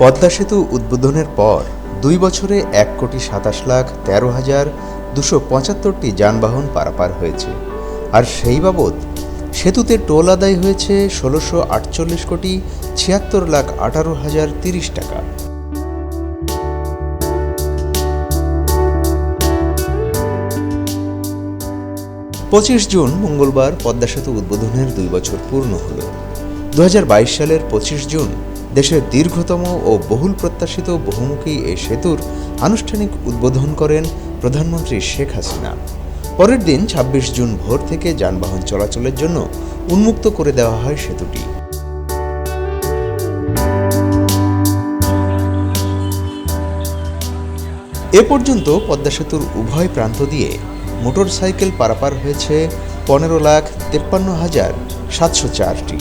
পদ্মা সেতু উদ্বোধনের পর দুই বছরে এক কোটি সাতাশ লাখ তেরো হাজার দুশো পঁচাত্তরটি যানবাহন পারাপার হয়েছে। আর সেই বাবদ সেতুতে টোল আদায় হয়েছে ষোলোশো আটচল্লিশ কোটি ছিয়াত্তর লাখ আঠারো হাজার তিরিশ টাকা। পঁচিশ জুন মঙ্গলবার পদ্মা সেতু উদ্বোধনের দুই বছর পূর্ণ হল। দু হাজার বাইশ সালের পঁচিশ জুন দেশের দীর্ঘতম ও বহুল প্রত্যাশিত বহুমুখী এই সেতুর আনুষ্ঠানিক উদ্বোধন করেন প্রধানমন্ত্রী শেখ হাসিনা। পরের দিন ২৬ জুন ভোর থেকে যানবাহন চলাচলের জন্য উন্মুক্ত করে দেওয়া হয় সেতুটি। এ পর্যন্ত পদ্মা সেতুর উভয় প্রান্ত দিয়ে মোটরসাইকেল পারাপার হয়েছে পনেরো লাখ তেপ্পান্ন হাজার সাতশো চারটি।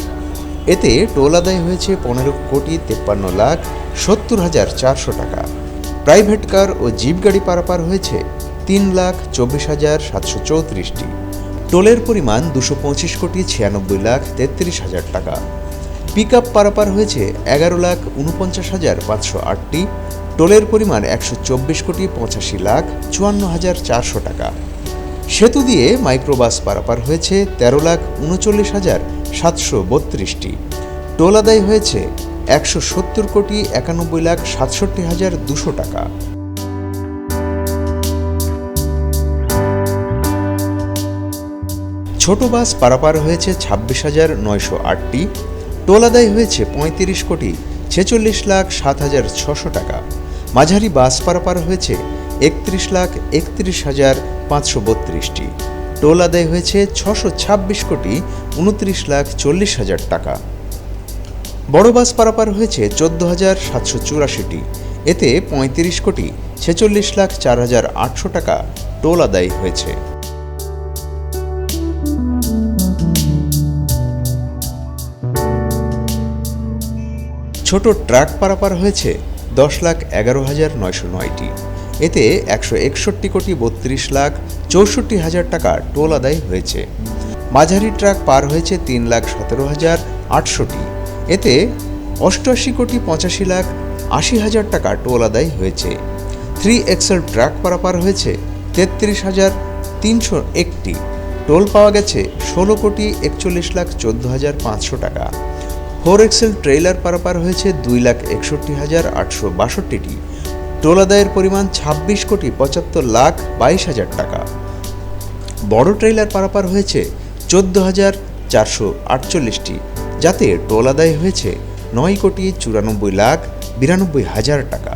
এতে টোল আদায় হয়েছে পনেরো কোটি তেপ্পান্ন লাখ সত্তর হাজার চারশো টাকা। প্রাইভেট কার ও জিপ গাড়ি পারাপার হয়েছে তিন লাখ চব্বিশ হাজার সাতশো চৌত্রিশটি। টোলের পরিমাণ দুশো পঁচিশ কোটি ছিয়ানব্বই লাখ তেত্রিশ হাজার টাকা। পিক আপ পারাপার হয়েছে এগারো লাখ উনপঞ্চাশ হাজার পাঁচশো আটটি। টোলের পরিমাণ একশো চব্বিশ কোটি পঁচাশি লাখ চুয়ান্ন হাজার চারশো টাকা। সেতু দিয়ে মাইক্রোবাস পারাপার হয়েছে তেরো লাখ উনচল্লিশ হাজার সাতশো বত্রিশটি। টোল আদায় হয়েছে একশো সত্তর কোটি একানব্বই লাখ সাতষট্টি হাজার দুশো টাকা। ছোট বাস পারাপার হয়েছে ছাব্বিশ হাজার নয়শো আটটি। টোল আদায় হয়েছে পঁয়ত্রিশ কোটি ছেচল্লিশ লাখ সাত হাজার ছশো টাকা। মাঝারি বাস পারাপার হয়েছে একত্রিশ লাখ একত্রিশ হাজার পাঁচশো বত্রিশটি। টোল আদায় হয়েছে ছশো ছাব্বিশ কোটি উনত্রিশ লাখ চল্লিশ হাজার টাকা। বড় বাস পারাপার হয়েছে চোদ্দ হাজার সাতশো চুরাশিটি। এতে পঁয়ত্রিশ কোটি ছেচল্লিশ লাখ চার হাজার আটশো টাকা টোল আদায় হয়েছে। ছোট ট্রাক পারাপার হয়েছে দশ লাখ এগারো হাজার নয়শো নয়টি। এতে একশো একষট্টি কোটি বত্রিশ লাখ চৌষট্টি হাজার টাকা টোল আদায় হয়েছে। মাঝারি ট্রাক পার হয়েছে তিন লাখ সতেরো হাজার আটশোটি। এতে অষ্টআশি কোটি পঁচাশি লাখ আশি হাজার টাকা টোল আদায় হয়েছে। থ্রি এক্সেল ট্রাক পারাপার হয়েছে তেত্রিশ হাজার তিনশো একটি। টোল পাওয়া গেছে ষোলো কোটি একচল্লিশ লাখ চোদ্দ হাজার পাঁচশো টাকা। ফোর এক্সেল ট্রেইলার পারাপার হয়েছে দুই লাখ একষট্টি হাজার আটশো বাষট্টিটি। টোল আদায়ের পরিমাণ ছাব্বিশ কোটি পঁচাত্তর লাখ বাইশ হাজার টাকা। বড় ট্রেইলার পারাপার হয়েছে চোদ্দ হাজার চারশো আটচল্লিশটি, যাতে টোল আদায় হয়েছে নয় কোটি চুরানব্বই লাখ বিরানব্বই হাজার টাকা।